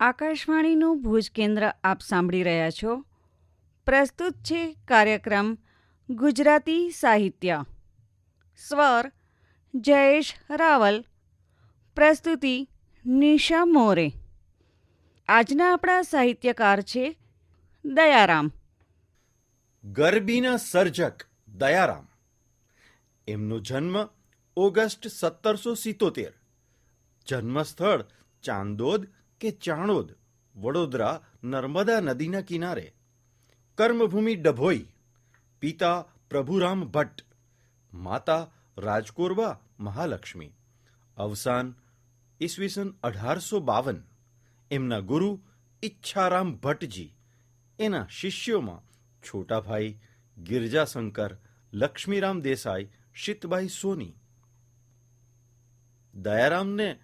આકાશવાણીનું ભુજ કેન્દ્ર આપ સાંભળી રહ્યા છો. પ્રસ્તુત છે કાર્યક્રમ ગુજરાતી સાહિત્ય. સ્વર જયેશ રાવલ. પ્રસ્તુતિ નિશા મોરે. આજના આપણા સાહિત્યકાર છે દયારામ. ગરબીના સર્જક દયારામ. એમનો જન્મ ઓગસ્ટ સત્તરસો સિત્તોતેર. જન્મસ્થળ ચાંદોદ કે ચાણોદ, વડોદરા, નર્મદા નદીના કિનારે. કર્મભૂમિ ડભોઈ, પિતા પ્રભુરામ ભટ્ટ, માતા રાજકોરબા મહાલક્ષ્મી, અવસાન ઈસવીસન અઢારસો બાવન. એમના ગુરુ ઈચ્છારામ ભટ્ટજી, એના શિષ્યોમાં છોટાભાઈ ગિરજાશંકર, લક્ષ્મીરામ દેસાઈ, શીતબાઈ સોની. દયારામને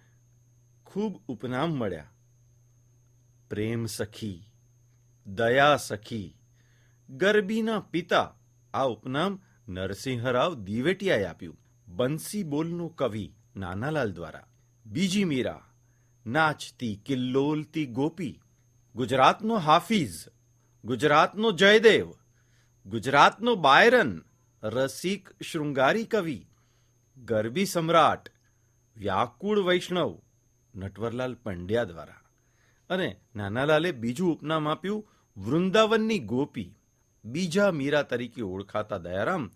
ખૂબ ઉપનામ મળ્યા. પ્રેમ સખી, દયા સખી ગરબીના પિતા, આ ઉપનામ નરસિંહરાવ દિવેટિયાએ આપ્યું. બંસી બોલનો કવિ નાનાલાલ દ્વારા. બીજી મીરા, નાચતી કિલ્લોલતી ગોપી, ગુજરાતનો હાફિઝ, ગુજરાતનો જયદેવ, ગુજરાતનો બાયરન, રસિક શૃંગારી કવિ, ગરબી સમ્રાટ, વ્યાકુળ વૈષ્ણવ, નટવરલાલ પંડ્યા દ્વારા. અને નાનાલાલે બીજું ઉપનામ આપ્યું, વૃંદાવનની ગોપી. બીજા મીરા તરીકે ઓળખાતા દયારામ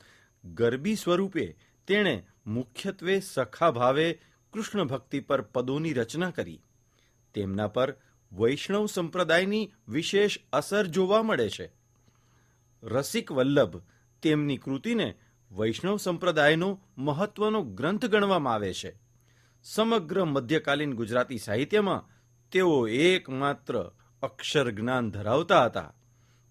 ગરબી સ્વરૂપે તેણે મુખ્યત્વે સખા ભાવે કૃષ્ણ ભક્તિ પર પદોની રચના કરી. તેમના પર વૈષ્ણવ સંપ્રદાયની વિશેષ અસર જોવા મળે છે. રસિક વલ્લભ તેમની કૃતિને વૈષ્ણવ સંપ્રદાયનો મહત્વનો ગ્રંથ ગણવામાં આવે છે. સમગ્ર મધ્યકાલીન ગુજરાતી સાહિત્યમાં તેઓ એકમાત્ર અક્ષર જ્ઞાન ધરાવતા હતા.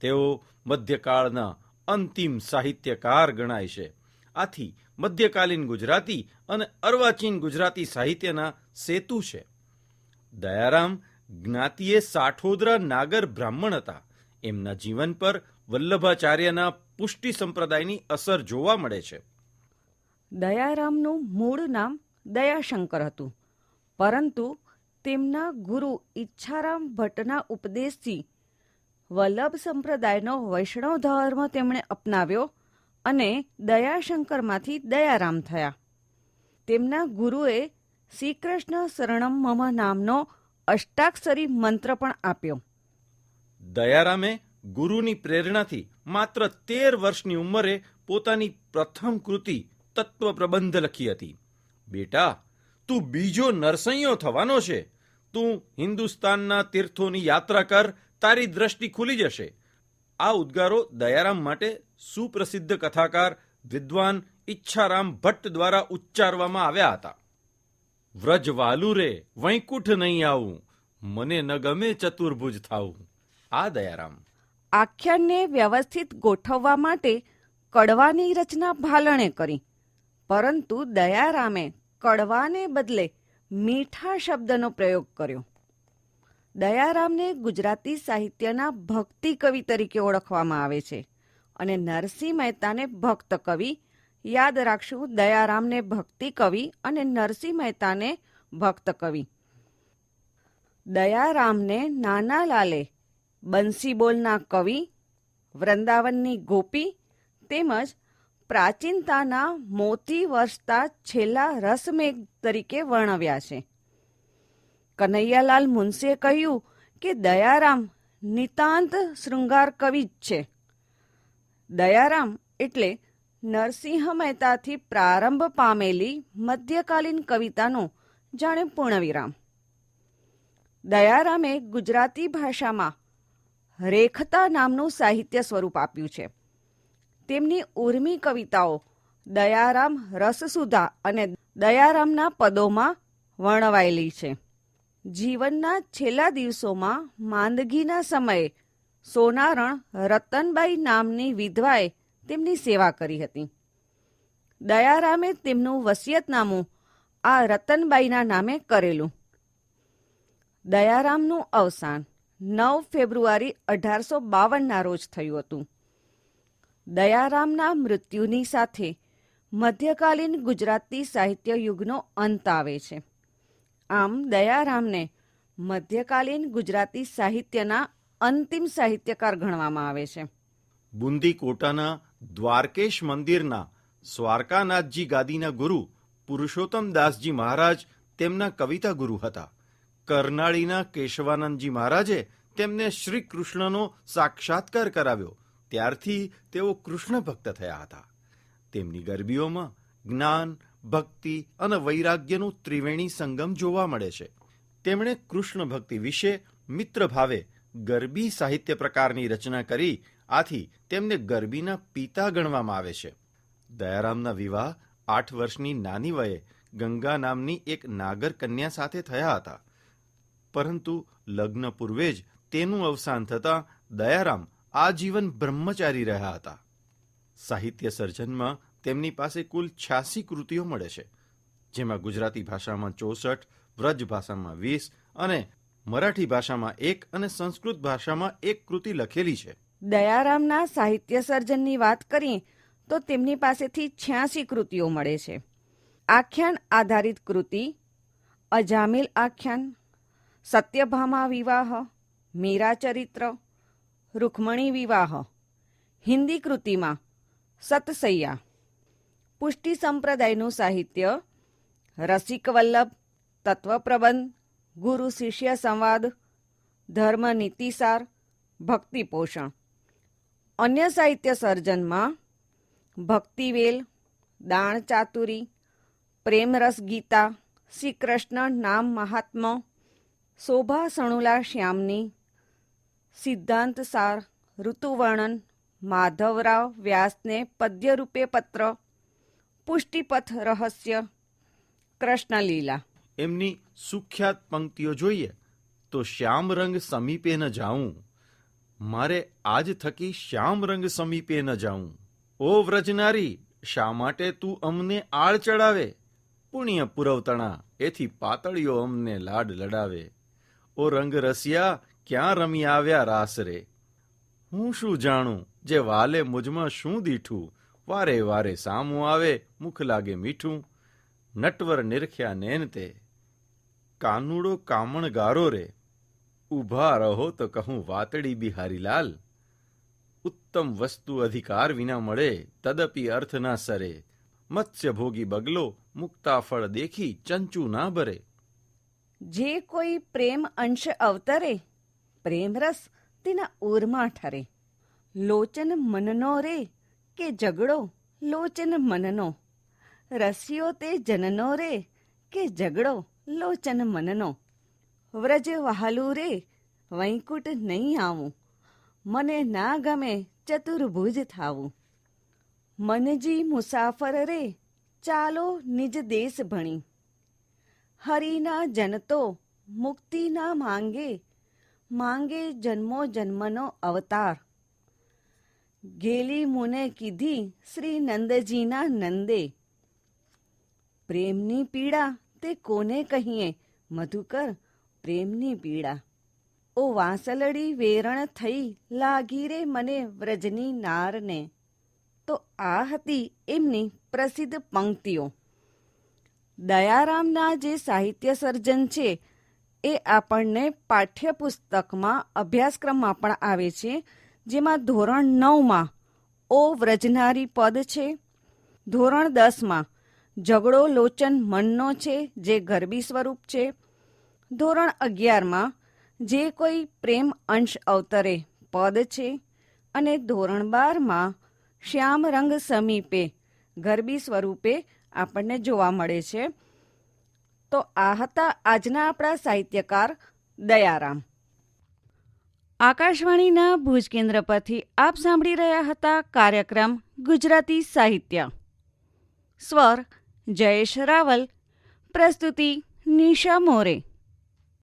તેઓ મધ્યકાળના અંતિમ સાહિત્યકાર ગણાય છે. આથી મધ્યકાલીન ગુજરાતી અને અર્વાચીન ગુજરાતી સાહિત્યના સેતુ છે. દયારામ જ્ઞાતિએ સાઠોદરા નાગર બ્રાહ્મણ હતા. એમના જીવન પર વલ્લભાચાર્યના પુષ્ટિ સંપ્રદાયની અસર જોવા મળે છે. દયારામનું મૂળ નામ દયાશંકર હતું. પરંતુ તેમના ગુરુ ઈચ્છારામ ભટ્ટના ઉપદેશથી વલ્લભ સંપ્રદાયનો વૈષ્ણવ ધર્મ તેમણે અપનાવ્યો અને દયાશંકરમાંથી દયારામ થયા. તેમના ગુરુએ શ્રી કૃષ્ણ શરણમ મમ નામનો અષ્ટાક્ષરી મંત્ર પણ આપ્યો. દયારામે ગુરુની પ્રેરણાથી માત્ર તેર વર્ષની ઉંમરે પોતાની પ્રથમ કૃતિ તત્વ પ્રબંધ લખી હતી. બેટા, તું બીજો નરસૈયો થવાનો છે. તું હિન્દુસ્તાનના તીર્થોની યાત્રા કર, તારી દ્રષ્ટિ ખુલી જશે. આ ઉદ્ગારો દયારામ માટે સુપ્રસિદ્ધ કથાકાર વિદ્વાન ઈચ્છારામ ભટ્ટ દ્વારા ઉચ્ચારવામાં આવ્યા હતા. વ્રજ વાલુ રે વૈકુંઠ નહીં આવું, મને ન ગમે ચતુર્ભુજ થાવું. આ દયારામ. આખ્યાનને વ્યવસ્થિત ગોઠવવા માટે કડવાની રચના ભાલણે કરી, પરંતુ દયારામે કડવાને બદલે મીઠા શબ્દનો પ્રયોગ કર્યો. દયારામને ગુજરાતી સાહિત્યના ભક્તિ કવિ તરીકે ઓળખવામાં આવે છે અને નરસિંહ મહેતાને ભક્ત કવિ. યાદ રાખશું, દયારામને ભક્તિ કવિ અને નરસિંહ મહેતાને ભક્ત કવિ. દયારામને નાના લાલે બંસીબોલના કવિ, વૃંદાવનની ગોપી તેમજ પ્રાચીનતાના મોતી વરસતા છેલ્લા રસમેઘ તરીકે વર્ણવ્યા છે. કનૈયાલાલ મુનશીએ કહ્યું કે દયારામ નિતાંત શૃંગાર કવિ જ છે. દયારામ એટલે નરસિંહ મહેતાથી પ્રારંભ પામેલી મધ્યકાલીન કવિતાનો જાણે પૂર્ણવિરામ. દયારામે ગુજરાતી ભાષામાં રેખતા નામનું સાહિત્ય સ્વરૂપ આપ્યું છે. તેમની ઉર્મી કવિતાઓ દયારામ રસસુધા અને દયારામના પદોમાં વર્ણવાયેલી છે. જીવનના છેલ્લા દિવસોમાં માંદગીના સમયે સોનારણ રતનબાઈ નામની વિધવાએ તેમની સેવા કરી હતી. દયારામે તેમનું વસિયતનામું આ રતનબાઈના નામે કરેલું. દયારામનું અવસાન નવ ફેબ્રુઆરી અઢારસો બાવનના રોજ થયું હતું. દયારામના મૃત્યુની સાથે મધ્યકાલીન ગુજરાતી સાહિત્ય યુગનો અંત આવે છે. આમ દયારામને મધ્યકાલીન ગુજરાતી સાહિત્યના અંતિમ સાહિત્યકાર ગણવામાં આવે છે. બુંદી કોટાના દ્વારકેશ મંદિરના દ્વારકાનાથજી ગાદીના ગુરુ પુરુષોત્તમ દાસજી મહારાજ તેમના કવિતા ગુરુ હતા. કરનાળીના કેશવાનંદજી મહારાજે તેમને શ્રી કૃષ્ણનો સાક્ષાત્કાર કરાવ્યો. ત્યારથી તેઓ કૃષ્ણ ભક્ત થયા હતા. તેમની ગરબીઓમાં જ્ઞાન, ભક્તિ અને વૈરાગ્યનું ત્રિવેણી સંગમ જોવા મળે છે. તેમણે કૃષ્ણ ભક્તિ વિશે મિત્ર ભાવે ગરબી સાહિત્ય પ્રકારની રચના કરી, આથી તેમને ગરબીના પિતા ગણવામાં આવે છે. દયારામના વિવાહ આઠ વર્ષની નાની વયે ગંગા નામની એક નાગર કન્યા સાથે થયા હતા. પરંતુ લગ્ન પૂર્વે જ તેનું અવસાન થતાં દયારામ આજીવન બ્રહ્મચારી રહ્યા હતા. સાહિત્ય સર્જનમાં તેમની પાસે કુલ છ્યાસી કૃતિઓ મળે છે, જેમાં ગુજરાતી ભાષામાં ચોસઠ, વ્રજ ભાષામાં વીસ અને મરાઠી ભાષામાં એક અને સંસ્કૃત ભાષામાં એક કૃતિ લખેલી છે. દયારામના સાહિત્ય સર્જનની વાત કરીએ તો તેમની પાસેથી છ્યાસી કૃતિઓ મળે છે. આખ્યાન આધારિત કૃતિ, અજામિલ આખ્યાન, સત્યભામા વિવાહ, મીરા ચરિત્ર રૂકમણી વિવાહ. હિન્દી કૃતિમાં સતસૈયા. પુષ્ટિ સંપ્રદાયનું સાહિત્ય, રસિક વલ્લભ તત્વપ્રબંધ ગુરુ શિષ્ય સંવાદ, ધર્મ નીતિસાર, ભક્તિ પોષણ. અન્ય સાહિત્ય સર્જનમાં ભક્તિવેલ દાણ ચાતુરી, પ્રેમરસ ગીતા શ્રી કૃષ્ણ નામ મહાત્મા, શોભા સણુલા શ્યામની સિદ્ધાંત સાર, ઋતુવર્ણન, માધવરાવ વ્યાસને પદ્યરૂપે પત્ર, પુષ્ટિપથ રહસ્ય, કૃષ્ણલીલા. એમની સુખ્યાત પંક્તિઓ જોઈએ તો શ્યામ રંગ સમીપે ન જાઉં. મારે આજ થકી શ્યામ રંગ સમીપે ન જાઉં. ઓ વ્રજનારી, શા માટે તું અમને આળ ચડાવે? પુણ્ય પુરવતણા, એથી પાતળીઓ અમને લાડ લડાવે. ઓ રંગ રસિયા ક્યાં રમી આવ્યા રાસ રે હું શું જાણું? જે વાલે મુજમાં શું દીઠું? વારે વારે સામું આવે, મુખ લાગે મીઠું. નટવર નિરખ્યા નેન તે કાનુડો કામણ ગારો રે. ઊભા રહો તો કહું વાતડી બિહારીલાલ ઉત્તમ વસ્તુ અધિકાર વિના મળે, તદપી અર્થ ના સરે. મત્સ્ય ભોગી બગલો, મુક્તા ફળ દેખી ચંચુ ના ભરે. જે કોઈ પ્રેમ અંશ અવતરે પ્રેમરસ તેના ઓરમાં ઠરે. લોચન મનનો રે કે ઝઘડો લોચન મનનો? રસિયો તે જનનો રે કે ઝઘડો લોચન મનનો? વ્રજ વહાલું રે વૈકુટ નહીં આવું. મને ના ગમે ચતુર્ભુજ થાવું. મનજી મુસાફર રે, ચાલો નિજ દેશ ભણી. હરિના જનતો મુક્તિ ના માંગે માંગે જન્મો જન્મનો અવતાર. ગેલી મુને કીધી, શ્રી નંદજીના નંદે. પ્રેમની પીડા તે કોને કહીએ? મધુકર, પ્રેમની પીડા. ઓ વાંસલડી વેરણ થઈ, લાગી રે મને વ્રજની નારને. તો આ હતી એમની પ્રસિદ્ધ પંક્તિઓ. દયારામના જે સાહિત્ય સર્જન છે એ આપણને પાઠ્યપુસ્તકમાં અભ્યાસક્રમમાં પણ આવે છે, જેમાં ધોરણ નવમાં ઓ વ્રજનારી પદ છે, ધોરણ દસમાં ઝઘડો લોચન મનનો છે, જે ગરબી સ્વરૂપ છે, ધોરણ અગિયારમાં જે કોઈ પ્રેમ અંશ અવતરે પદ છે, અને ધોરણ બારમાં શ્યામ રંગ સમીપે ગરબી સ્વરૂપે આપણને જોવા મળે છે. તો આ હતા આજના આપણા સાહિત્યકાર દયારામ. આકાશવાણીના ભુજ કેન્દ્ર પરથી આપ સાંભળી રહ્યા હતા કાર્યક્રમ ગુજરાતી સાહિત્ય. સ્વર જયેશ રાવલ. પ્રસ્તુતિ નિશા મોરે.